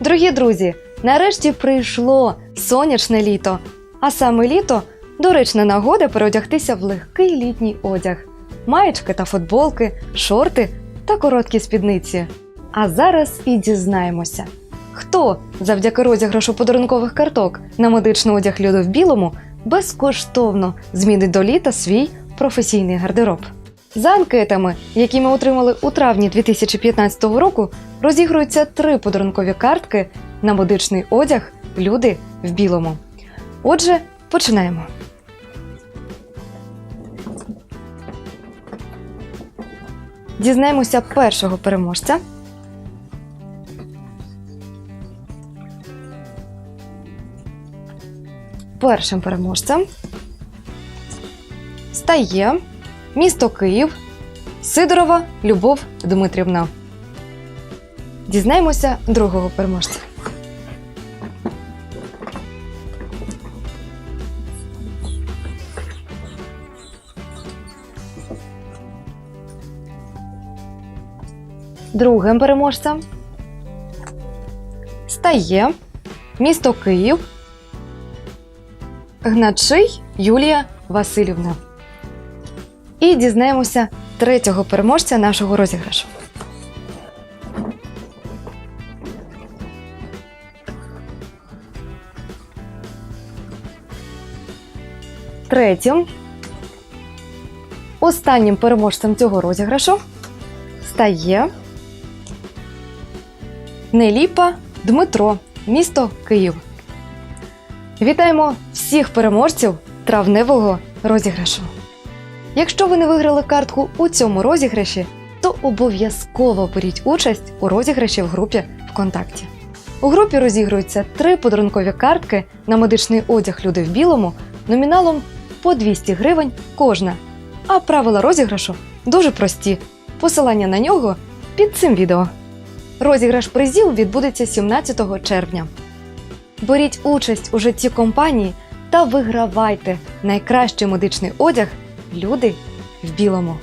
Дорогі друзі, нарешті прийшло сонячне літо, а саме літо доречна нагода переодягтися в легкий літній одяг, маєчки та футболки, шорти та короткі спідниці. А зараз і дізнаємося, хто завдяки розіграшу подарункових карток на медичний одяг люди в білому безкоштовно змінить до літа свій професійний гардероб. За анкетами, які ми отримали у травні 2015 року, розігруються три подарункові картки на медичний одяг Люди в білому. Отже, починаємо. Дізнаємося першого переможця. Першим переможцем стає місто Київ, Сидорова Любов Дмитрівна. Дізнаємося другого переможця. Другим переможцем стає місто Київ, Гначий Юлія Васильівна. І дізнаємося третього переможця нашого розіграшу. Третім. Останнім переможцем цього розіграшу стає Неліпа Дмитро, місто Київ. Вітаємо всіх переможців травневого розіграшу. Якщо ви не виграли картку у цьому розіграші, то обов'язково беріть участь у розіграші в групі ВКонтакті. У групі розігруються три подарункові картки на медичний одяг Люди в білому номіналом по 200 гривень кожна. А правила розіграшу дуже прості. Посилання на нього під цим відео. Розіграш призів відбудеться 17 червня. Беріть участь у житті компанії та вигравайте найкращий медичний одяг Люди в білому.